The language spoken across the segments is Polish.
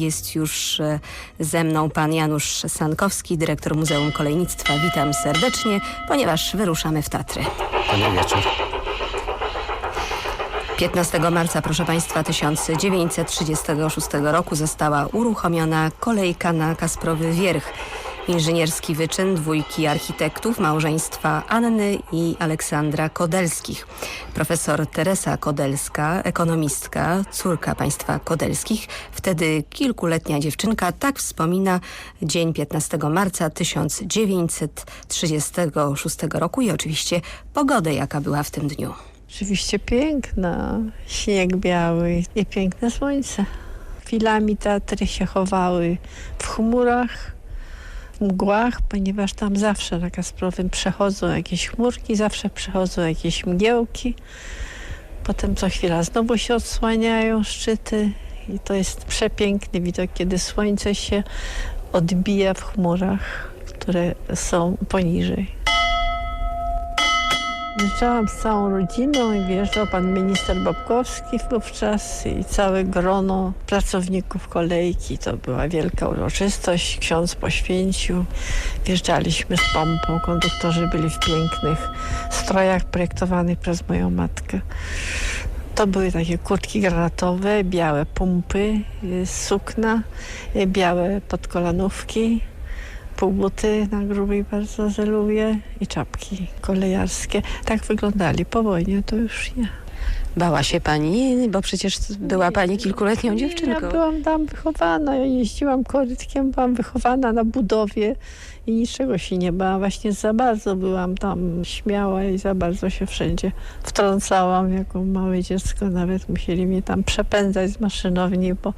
Jest już e, ze mną pan Janusz Sankowski, dyrektor Muzeum Kolejnictwa. Witam serdecznie, ponieważ wyruszamy w Tatry. Dobry wieczór. 15 marca, proszę Państwa, 1936 roku została uruchomiona kolejka na Kasprowy Wierch. Inżynierski wyczyn dwójki architektów małżeństwa Anny i Aleksandra Kodelskich. Profesor Teresa Kodelska, ekonomistka, córka państwa Kodelskich, wtedy kilkuletnia dziewczynka, tak wspomina dzień 15 marca 1936 roku i oczywiście pogodę, jaka była w tym dniu. Rzeczywiście piękna, śnieg biały i piękne słońce. Chwilami Tatry się chowały w chmurach, mgłach, ponieważ tam zawsze na Kasprowym przechodzą jakieś chmurki, zawsze przechodzą jakieś mgiełki. Potem co chwila znowu się odsłaniają szczyty i to jest przepiękny widok, kiedy słońce się odbija w chmurach, które są poniżej. Wjeżdżałam z całą rodziną i wjeżdżał pan minister Babkowski wówczas i całe grono pracowników kolejki. To była wielka uroczystość. Ksiądz poświęcił. Wjeżdżaliśmy z pompą. Konduktorzy byli w pięknych strojach projektowanych przez moją matkę. To były takie kurtki granatowe, białe pumpy, y, sukna, y, białe podkolanówki półbuty na grubej bardzo żeluję i czapki kolejarskie. Tak wyglądali po wojnie, to już nie. Bała się pani, bo przecież była pani kilkuletnią dziewczynką. Ja byłam tam wychowana, ja jeździłam korytkiem, byłam wychowana na budowie i niczego się nie bałam. Właśnie za bardzo byłam tam śmiała i za bardzo się wszędzie wtrącałam jako małe dziecko. Nawet musieli mnie tam przepędzać z maszynowni, bo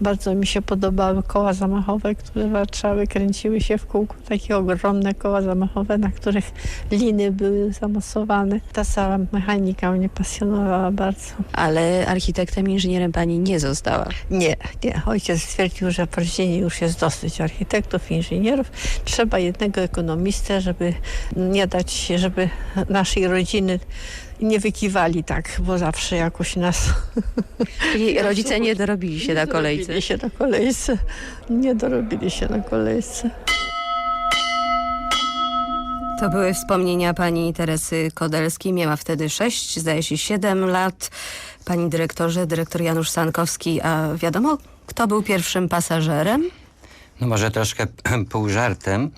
bardzo mi się podobały koła zamachowe, które Warszawy kręciły się w kółku. Takie ogromne koła zamachowe, na których liny były zamocowane. Ta cała mechanika mnie pasjonowała bardzo. Ale architektem, inżynierem pani nie została. Nie, nie. Ojciec stwierdził, że w rodzinie już jest dosyć architektów, inżynierów. Trzeba jednego ekonomistę, żeby nie dać się, żeby naszej rodziny nie wykiwali tak, bo zawsze jakoś nas Czyli rodzice nie dorobili się na kolejce. dorobili się na kolejce. Nie dorobili się na kolejce. To były wspomnienia pani Teresy Kodelskiej. Miała wtedy 6, zdaje się 7 lat. Pani dyrektorze, dyrektor Janusz Sankowski, a wiadomo, kto był pierwszym pasażerem? No może troszkę pół żartem,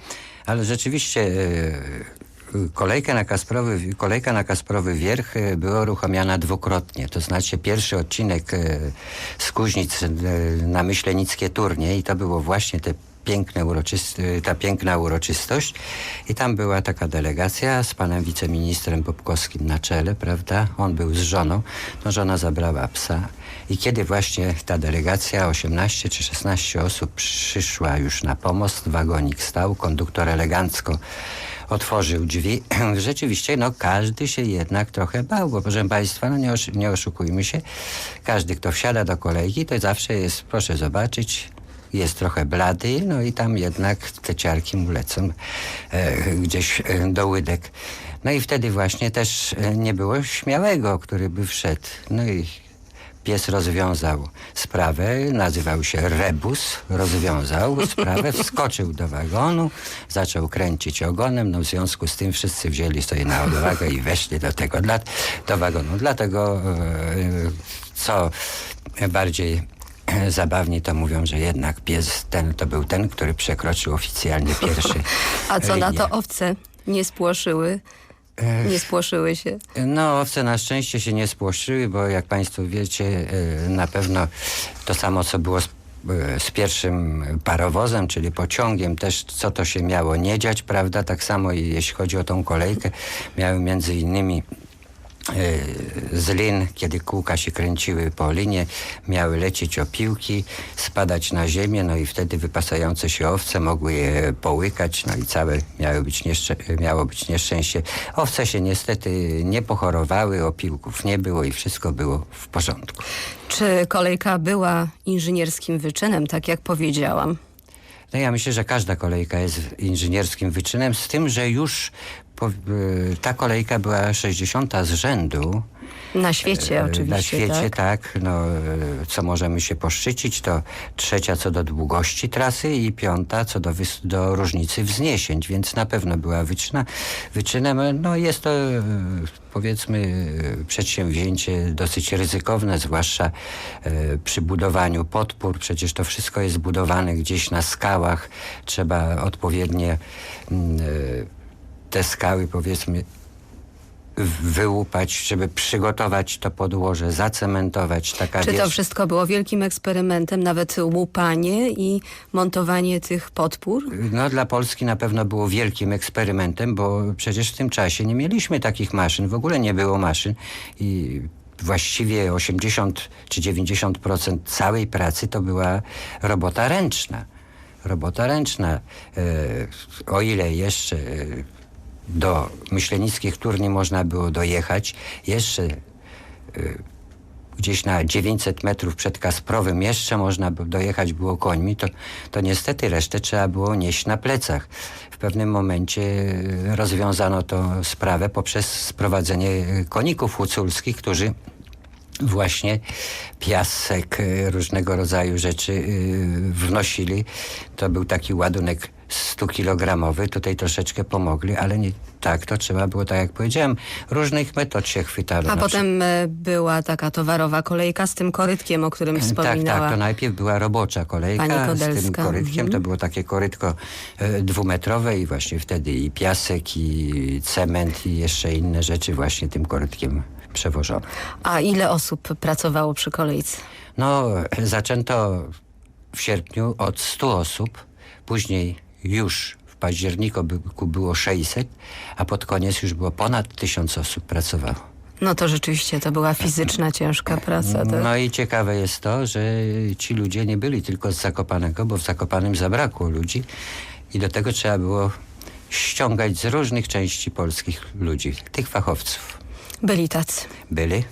ale rzeczywiście e, kolejka na Kasprowy, kolejka na Kasprowy Wierch e, była uruchamiana dwukrotnie. To znaczy pierwszy odcinek e, z Kuźnic na Myślenickie Turnie i to było właśnie te piękne ta piękna uroczystość i tam była taka delegacja z panem wiceministrem Popkowskim na czele, prawda? On był z żoną, no żona zabrała psa i kiedy właśnie ta delegacja, 18 czy 16 osób przyszła już na pomost, wagonik stał, konduktor elegancko otworzył drzwi. Rzeczywiście, no każdy się jednak trochę bał, bo proszę Państwa, no nie, osz nie oszukujmy się, każdy, kto wsiada do kolejki, to zawsze jest, proszę zobaczyć, jest trochę blady, no i tam jednak te ciarki mu lecą e, gdzieś e, do łydek. No i wtedy właśnie też e, nie było śmiałego, który by wszedł. No i pies rozwiązał sprawę, nazywał się Rebus, rozwiązał sprawę, wskoczył do wagonu, zaczął kręcić ogonem, no w związku z tym wszyscy wzięli sobie na odwagę i weszli do tego, do wagonu. Dlatego e, co bardziej zabawni to mówią, że jednak pies ten to był ten, który przekroczył oficjalnie pierwszy. A co na linię. to owce nie spłoszyły? Nie spłoszyły się. No, owce na szczęście się nie spłoszyły, bo jak Państwo wiecie, e, na pewno to samo, co było z, e, z pierwszym parowozem, czyli pociągiem, też co to się miało nie dziać, prawda? Tak samo jeśli chodzi o tą kolejkę, miały między innymi z lin, kiedy kółka się kręciły po linie, miały lecieć opiłki, spadać na ziemię, no i wtedy wypasające się owce mogły je połykać, no i całe miały być miało być nieszczęście. Owce się niestety nie pochorowały, opiłków nie było i wszystko było w porządku. Czy kolejka była inżynierskim wyczynem, tak jak powiedziałam? No ja myślę, że każda kolejka jest inżynierskim wyczynem, z tym, że już po, y, ta kolejka była 60 z rzędu Na świecie E, oczywiście, Na świecie, tak? tak. no, e, co możemy się poszczycić, to trzecia co do długości trasy i piąta co do, do różnicy wzniesień, więc na pewno była wyczyna, wyczynem. No jest to e, powiedzmy przedsięwzięcie dosyć ryzykowne, zwłaszcza przy budowaniu podpór. Przecież to wszystko jest budowane gdzieś na skałach. Trzeba odpowiednie mm, te skały powiedzmy wyłupać, żeby przygotować to podłoże, zacementować. Taka Czy to wszystko było wielkim eksperymentem, nawet łupanie i montowanie tych podpór? No dla Polski na pewno było wielkim eksperymentem, bo przecież w tym czasie nie mieliśmy takich maszyn, w ogóle nie było maszyn i właściwie 80 czy 90% całej pracy to była robota ręczna. Robota ręczna. E, o ile jeszcze e, do myślenickich turni można było dojechać, jeszcze gdzieś na 900 metrów przed Kasprowym jeszcze można by dojechać było końmi, to, to niestety resztę trzeba było nieść na plecach. W pewnym momencie e, rozwiązano tą sprawę poprzez sprowadzenie e, koników huculskich, którzy właśnie piasek, różnego rodzaju rzeczy wnosili. To był taki ładunek 100-kilogramowy. Tutaj troszeczkę pomogli, ale nie tak, to trzeba było, tak jak powiedziałem, różnych metod się chwytano. A Na potem e, była taka towarowa kolejka z tym korytkiem, o którym Tak, wspominała. tak, to najpierw była robocza kolejka z tym korytkiem. Mhm. To było takie korytko e, dwumetrowe i właśnie wtedy i piasek, i cement, i jeszcze inne rzeczy właśnie tym korytkiem przewożono. A ile osób pracowało przy kolejce? No, zaczęto w sierpniu od 100 osób, później już w październiku by- było 600, a pod koniec już było ponad 1000 osób pracowało. No to rzeczywiście to była fizyczna, ciężka praca. To... No i ciekawe jest to, że ci ludzie nie byli tylko z Zakopanego, bo w Zakopanem zabrakło ludzi i do tego trzeba było ściągać z różnych części polskich ludzi, tych fachowców. Byli tacy. Byli.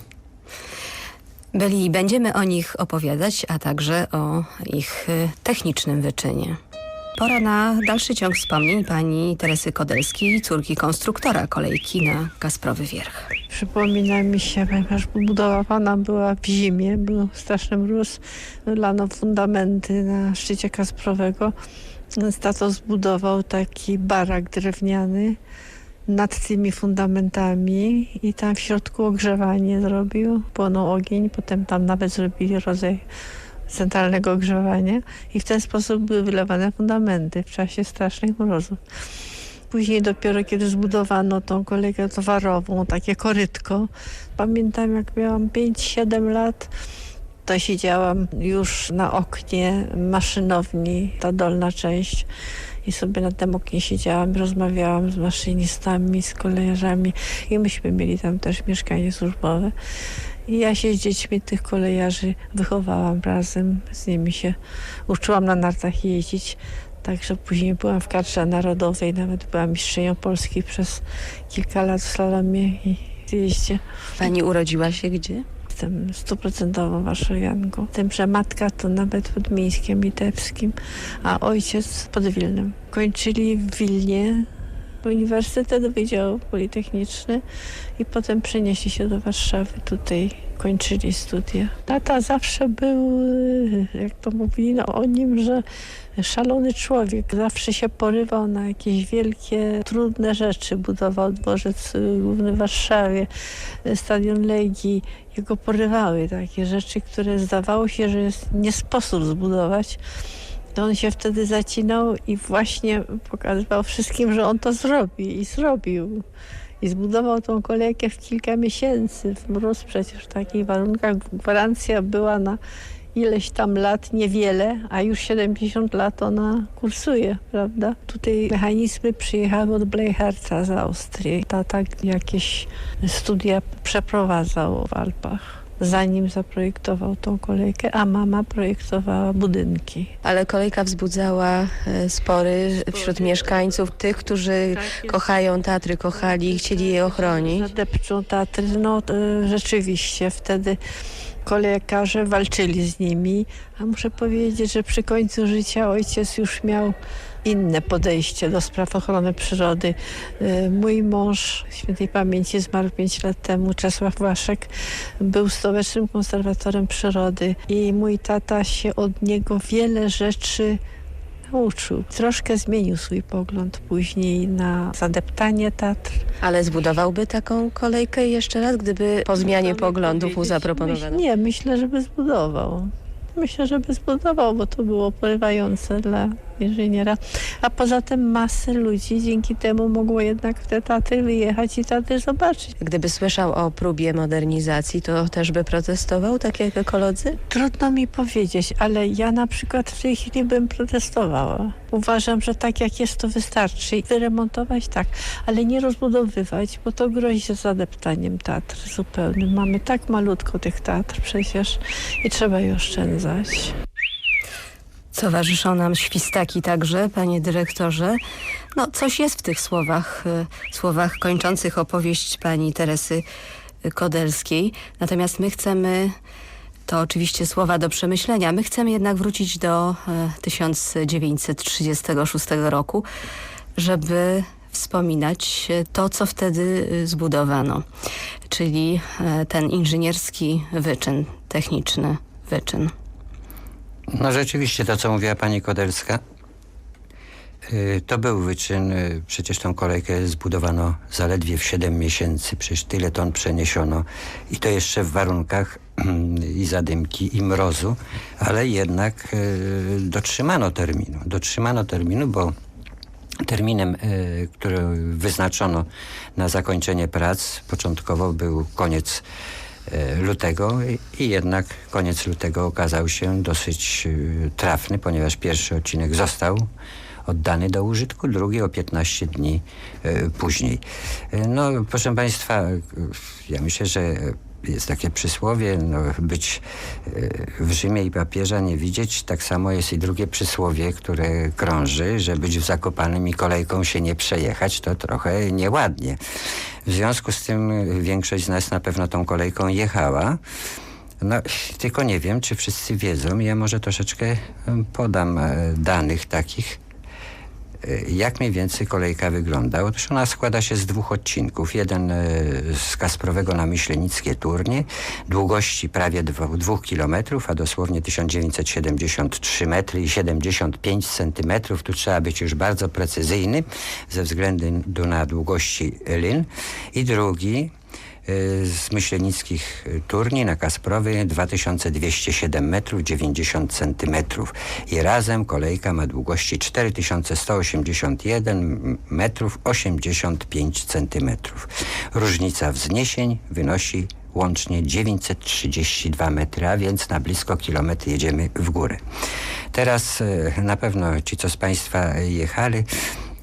Byli i będziemy o nich opowiadać, a także o ich y, technicznym wyczynie. Pora na dalszy ciąg wspomnień pani Teresy Kodelskiej, córki konstruktora kolejki na Kasprowy Wierch. Przypomina mi się, ponieważ budowana była w zimie, był straszny mróz, lano fundamenty na szczycie Kasprowego. Tato zbudował taki barak drewniany nad tymi fundamentami i tam w środku ogrzewanie zrobił, płonął ogień, potem tam nawet zrobili rodzaj centralnego ogrzewania i w ten sposób były wylewane fundamenty w czasie strasznych mrozów. Później dopiero kiedy zbudowano tą kolejkę towarową, takie korytko, pamiętam jak miałam 5-7 lat, to siedziałam już na oknie maszynowni, ta dolna część i sobie na tym oknie siedziałam, rozmawiałam z maszynistami, z kolejarzami i myśmy mieli tam też mieszkanie służbowe. I ja się z dziećmi tych kolejarzy wychowałam razem, z nimi się uczyłam na nartach jeździć. Także później byłam w kadrze narodowej, nawet byłam mistrzynią Polski przez kilka lat w slalomie i jeździe. Pani urodziła się gdzie? Jestem stuprocentową warszawianką. Tym, że matka to nawet pod Mińskiem Litewskim, a ojciec pod Wilnem. Kończyli w Wilnie Uniwersytet Wydział Politechniczny i potem przenieśli się do Warszawy. Tutaj kończyli studia. Tata zawsze był, jak to mówili no, o nim, że szalony człowiek. Zawsze się porywał na jakieś wielkie, trudne rzeczy. Budował dworzec główny w Warszawie, stadion Legii. Jego porywały takie rzeczy, które zdawało się, że jest nie sposób zbudować. To on się wtedy zacinał i właśnie pokazywał wszystkim, że on to zrobi i zrobił. I zbudował tą kolejkę w kilka miesięcy, w mróz przecież w takich warunkach. Gwarancja była na ileś tam lat, niewiele, a już 70 lat ona kursuje, prawda? Tutaj mechanizmy przyjechały od Bleicherta z Austrii. Tata jakieś studia przeprowadzał w Alpach zanim zaprojektował tą kolejkę, a mama projektowała budynki. Ale kolejka wzbudzała e, spory wśród mieszkańców, tych, którzy kochają Tatry, kochali i chcieli je ochronić. Zadepczą Tatry, no e, rzeczywiście wtedy Kolejarze walczyli z nimi, a muszę powiedzieć, że przy końcu życia ojciec już miał inne podejście do spraw ochrony przyrody. Y, Mój mąż świętej pamięci zmarł 5 lat temu, Czesław Waszek, był stołecznym konserwatorem przyrody i mój tata się od niego wiele rzeczy nauczył. Troszkę zmienił swój pogląd później na zadeptanie Tatr. Ale zbudowałby taką kolejkę jeszcze raz, gdyby po zmianie poglądów mu zaproponowano? Nie, myślę, żeby zbudował. Myślę, żeby zbudował, bo to było porywające dla inżyniera. A poza tym masy ludzi dzięki temu mogło jednak w te Tatry wyjechać i Tatry zobaczyć. Gdyby słyszał o próbie modernizacji, to też by protestował, tak jak ekolodzy? Trudno mi powiedzieć, ale ja na przykład w tej chwili bym protestowała. Uważam, że tak jak jest to wystarczy. Wyremontować tak, ale nie rozbudowywać, bo to grozi zadeptaniem Tatr zupełnym. Mamy tak malutko tych Tatr przecież i trzeba je oszczędzać. Towarzyszą nam świstaki także, panie dyrektorze. No, coś jest w tych słowach, y, słowach kończących opowieść pani Teresy Kodelskiej. Natomiast my chcemy, to oczywiście słowa do przemyślenia, my chcemy jednak wrócić do y, 1936 roku, żeby wspominać to, co wtedy y, zbudowano, czyli y, ten inżynierski wyczyn, techniczny wyczyn. No rzeczywiście to, co mówiła pani Kodelska, y, to był wyczyn. y, Przecież tą kolejkę zbudowano zaledwie w 7 miesięcy. Przecież tyle ton przeniesiono i to jeszcze w warunkach i zadymki, i mrozu, ale jednak y, dotrzymano terminu. Dotrzymano terminu, bo terminem, który wyznaczono na zakończenie prac początkowo był koniec lutego i- jednak koniec lutego okazał się dosyć e, trafny, ponieważ pierwszy odcinek został oddany do użytku, drugi o 15 dni e, później. E, No, proszę Państwa, e, ja myślę, że jest takie przysłowie, no, być e, w Rzymie i papieża nie widzieć. Tak samo jest i drugie przysłowie, które krąży, że być w Zakopanem i kolejką się nie przejechać, to trochę nieładnie. W związku z tym większość z nas na pewno tą kolejką jechała. No, tylko nie wiem, czy wszyscy wiedzą. Ja może troszeczkę em, podam e, danych takich, jak mniej więcej kolejka wygląda. Otóż ona składa się z dwóch odcinków. Jeden e, z Kasprowego na Myślenickie Turnie, długości prawie 2 kilometrów, a dosłownie 1973 metry i 75 centymetrów. Tu trzeba być już bardzo precyzyjny ze względu na długości lin. I drugi z myślenickich y, turni na Kasprowy 2207 metrów 90 centymetrów i razem kolejka ma długości 4181 metrów 85 centymetrów. Różnica wzniesień wynosi łącznie 932 metry, a więc na blisko kilometr jedziemy w górę. Teraz y, na pewno ci, co z Państwa jechali,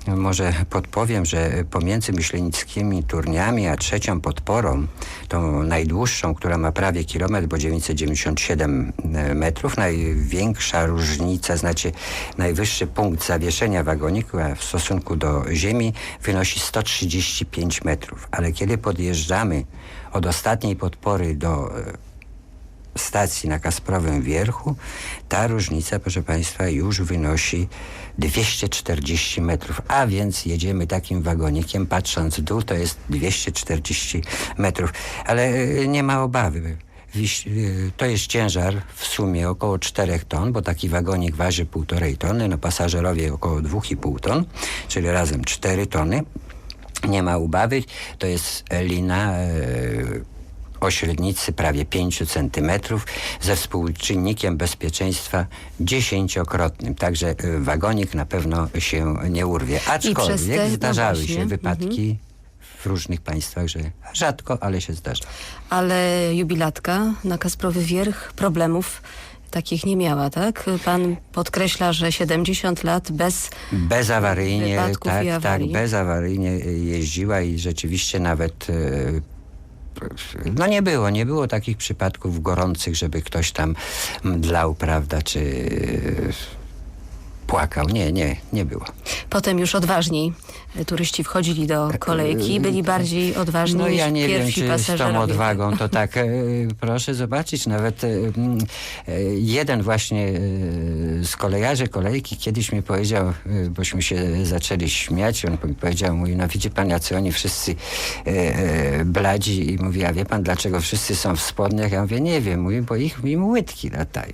może podpowiem, że pomiędzy myślenickimi turniami a trzecią podporą, tą najdłuższą, która ma prawie kilometr, bo 997 metrów, największa różnica, znaczy najwyższy punkt zawieszenia wagoniku w stosunku do ziemi wynosi 135 metrów. Ale kiedy podjeżdżamy od ostatniej podpory do e, stacji na Kasprowym Wierchu, ta różnica, proszę Państwa, już wynosi 240 metrów, a więc jedziemy takim wagonikiem, patrząc w dół, to jest 240 metrów. Ale e, nie ma obawy. E, To jest ciężar w sumie około 4 ton, bo taki wagonik waży 1,5 tony, no pasażerowie około 2,5 ton, czyli razem 4 tony. Nie ma obawy, to jest lina e, o średnicy prawie 5 centymetrów ze współczynnikiem bezpieczeństwa dziesięciokrotnym. Także y, wagonik na pewno się nie urwie. Aczkolwiek te- no zdarzały się mhm. wypadki w różnych państwach, że rzadko, ale się zdarza. Ale jubilatka na Kasprowy Wierch problemów takich nie miała, tak? Pan podkreśla, że 70 lat bez... Bezawaryjnie, tak, tak, bezawaryjnie jeździła i rzeczywiście nawet e, no nie było, nie było takich przypadków gorących, żeby ktoś tam mdlał, prawda, czy płakał. Nie, nie, nie było. Potem już odważniej turyści wchodzili do kolejki, byli bardziej odważni No niż ja nie wiem, czy z tą odwagą to tak. e, Proszę zobaczyć, nawet e, mm, e, jeden właśnie z kolejarzy kolejki kiedyś mi powiedział, bośmy się zaczęli śmiać, on powiedział, mówi, no widzi pan, jacy oni wszyscy bladzi i mówi, a wie pan, dlaczego wszyscy są w spodniach? Ja mówię, nie wiem, mówi, bo ich im łydki latają.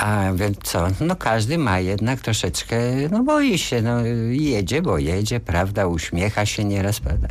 A więc co? No każdy ma jednak troszeczkę, no boi się, no jedzie, bo jedzie, prawda, uśmiecha się nieraz, prawda.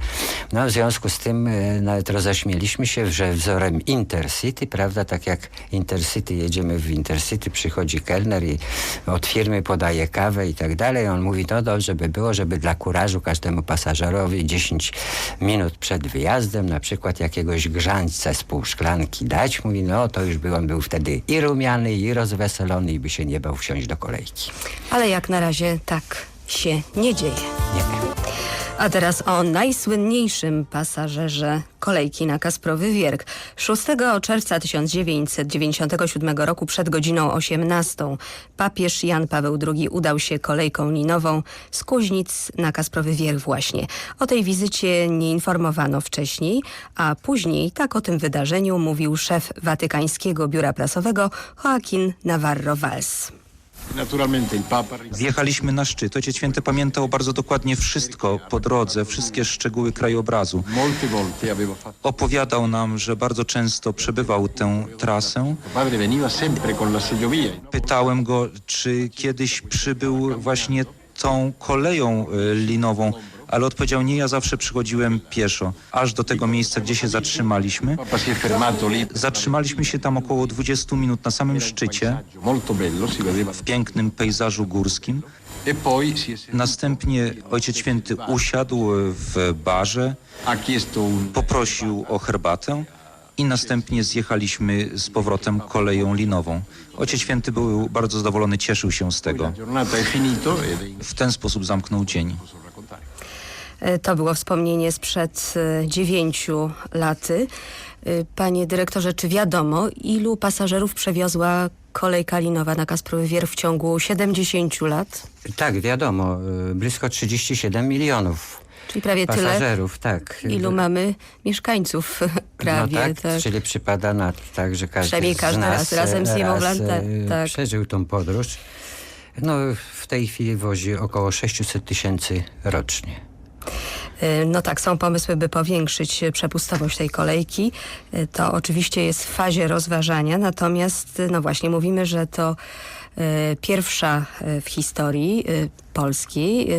No w związku z tym e, nawet roześmieliśmy się, że wzorem Intercity, prawda, tak jak Intercity, jedziemy w Intercity, przychodzi kelner i od firmy podaje kawę i tak dalej. On mówi, no dobrze by było, żeby dla kurażu każdemu pasażerowi 10 minut przed wyjazdem na przykład jakiegoś grzańca z pół szklanki dać. Mówi, no to już by on był wtedy i rumiany, i rozweselony i by się nie bał wsiąść do kolejki. Ale jak na razie tak się nie dzieje. Nie. A teraz o najsłynniejszym pasażerze kolejki na Kasprowy Wierch. 6 czerwca 1997 roku przed godziną 18 papież Jan Paweł II udał się kolejką linową z Kuźnic na Kasprowy Wierch właśnie. O tej wizycie nie informowano wcześniej, a później tak o tym wydarzeniu mówił szef Watykańskiego Biura Prasowego Joaquin Navarro Valls. Wjechaliśmy na szczyt. Ojciec Święty pamiętał bardzo dokładnie wszystko po drodze, wszystkie szczegóły krajobrazu. Opowiadał nam, że bardzo często przebywał tę trasę. Pytałem go, czy kiedyś przybył właśnie tą koleją y, linową, ale odpowiedział nie, ja zawsze przychodziłem pieszo, aż do tego miejsca, gdzie się zatrzymaliśmy. Zatrzymaliśmy się tam około 20 minut na samym szczycie, w pięknym pejzażu górskim. Następnie Ojciec Święty usiadł w barze, poprosił o herbatę i następnie zjechaliśmy z powrotem koleją linową. Ojciec Święty był bardzo zadowolony, cieszył się z tego. W ten sposób zamknął dzień. E, To było wspomnienie sprzed e, dziewięciu laty. E, Panie dyrektorze, czy wiadomo, ilu pasażerów przewiozła kolejka linowa na Kasprowy Wierch w ciągu 70 lat? Tak, wiadomo, blisko 37 milionów Czyli prawie tyle, pasażerów, tak. ilu mamy mieszkańców prawie. no tak, czyli przypada na tak, że każdy Przynajmniej każdy nas raz, razem z niemowlętem, e, tak. przeżył tą podróż. No w tej chwili wozi około 600 tysięcy rocznie. E, No tak, są pomysły, by powiększyć przepustowość tej kolejki. E, To oczywiście jest w fazie rozważania, natomiast e, no właśnie mówimy, że to pierwsza w historii polskiej e,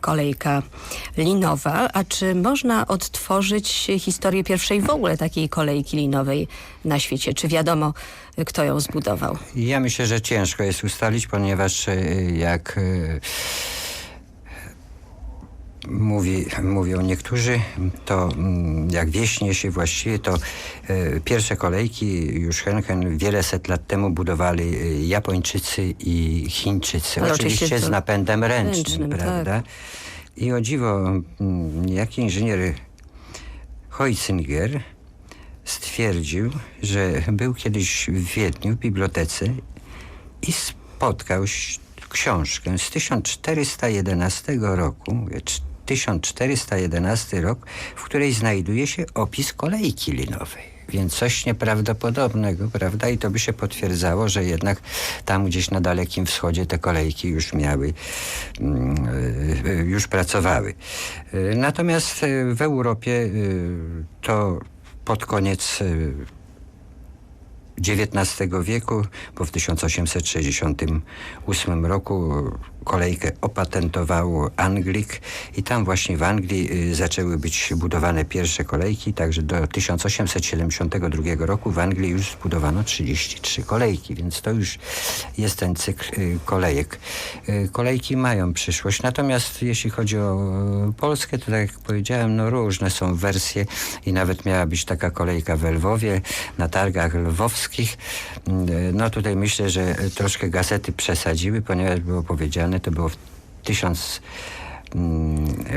kolejka linowa. A czy można odtworzyć historię pierwszej w ogóle takiej kolejki linowej na świecie? Czy wiadomo, kto ją zbudował? Ja myślę, że ciężko jest ustalić, ponieważ jak mówi, mówią niektórzy, to mm, jak wieśnie się właściwie, to e, pierwsze kolejki już Henken wiele set lat temu budowali e, Japończycy i Chińczycy. Ale oczywiście oczywiście z napędem ręcznym, ręcznym, prawda? I o dziwo, mm, jak inżynier Heusinger stwierdził, że był kiedyś w Wiedniu w bibliotece i spotkał książkę z 1411 roku, 1411 rok, w której znajduje się opis kolejki linowej. Więc coś nieprawdopodobnego, prawda? I to by się potwierdzało, że jednak tam gdzieś na Dalekim Wschodzie te kolejki już miały, mm, y, y, już pracowały. Y, Natomiast w Europie to pod koniec XIX wieku, bo w 1868 roku kolejkę opatentował Anglik i tam właśnie w Anglii y, zaczęły być budowane pierwsze kolejki, także do 1872 roku w Anglii już zbudowano 33 kolejki, więc to już jest ten cykl y, kolejek. Y, Kolejki mają przyszłość, natomiast jeśli chodzi o Polskę, to tak jak powiedziałem, no różne są wersje i nawet miała być taka kolejka w Lwowie, na targach lwowskich. No tutaj myślę, że troszkę gazety przesadziły, ponieważ było powiedziane, to było w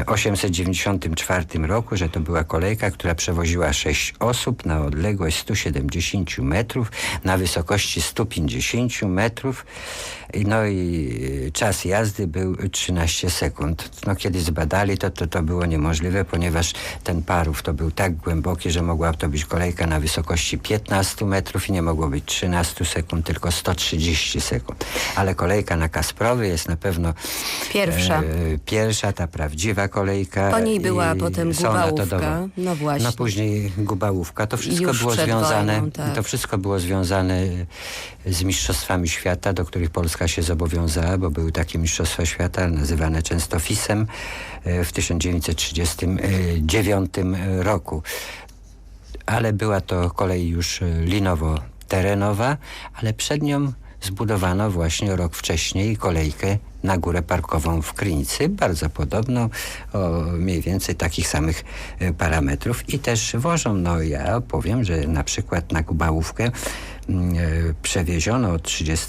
1894 roku, że to była kolejka, która przewoziła 6 osób na odległość 170 metrów, na wysokości 150 metrów. No i czas jazdy był 13 sekund. No kiedy zbadali to, to to było niemożliwe, ponieważ ten parów to był tak głęboki, że mogła to być kolejka na wysokości 15 metrów i nie mogło być 13 sekund, tylko 130 sekund. Ale kolejka na Kasprowy jest na pewno Pierwsza. e, pierwsza, ta prawdziwa kolejka. Po niej była potem Gubałówka. dowody. No właśnie. No później Gubałówka. To wszystko Już było związane. wojną, tak. To wszystko było związane z Mistrzostwami Świata, do których Polska się zobowiązała, bo były takie Mistrzostwa Świata nazywane często FIS-em e, w 1939 roku. Ale była to kolej już e, linowo-terenowa, ale przed nią zbudowano właśnie rok wcześniej kolejkę na górę parkową w Krynicy, bardzo podobną, o mniej więcej takich samych e, parametrów. I też wożą, no ja powiem, że na przykład na Kubałówkę e, przewieziono od 30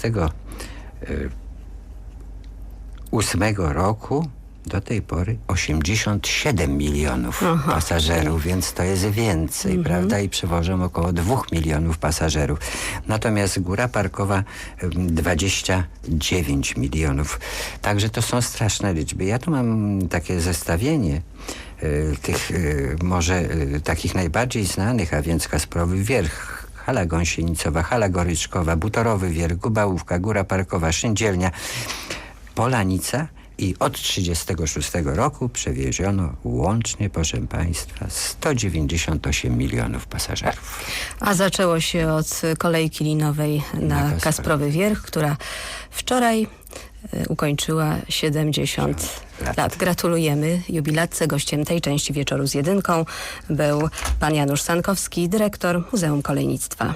ósmego roku do tej pory 87 milionów pasażerów, więc to jest więcej, prawda? I przewożą około 2 milionów pasażerów. Natomiast góra parkowa em, 29 milionów. Także to są straszne liczby. Ja tu mam takie zestawienie e, tych e, może e, takich najbardziej znanych, a więc Kasprowy Wierch, Hala Gąsienicowa, Hala Goryczkowa, Butorowy Wierch, Gubałówka, Góra Parkowa, Szyndzielnia, Polanica i od 1936 roku przewieziono łącznie, proszę Państwa, 198 milionów pasażerów. A zaczęło się od kolejki linowej na, Na Kasprowy. Kasprowy Wierch, która wczoraj e, ukończyła 70 lat. lat. Gratulujemy jubilatce. Gościem tej części wieczoru z jedynką był pan Janusz Sankowski, dyrektor Muzeum Kolejnictwa.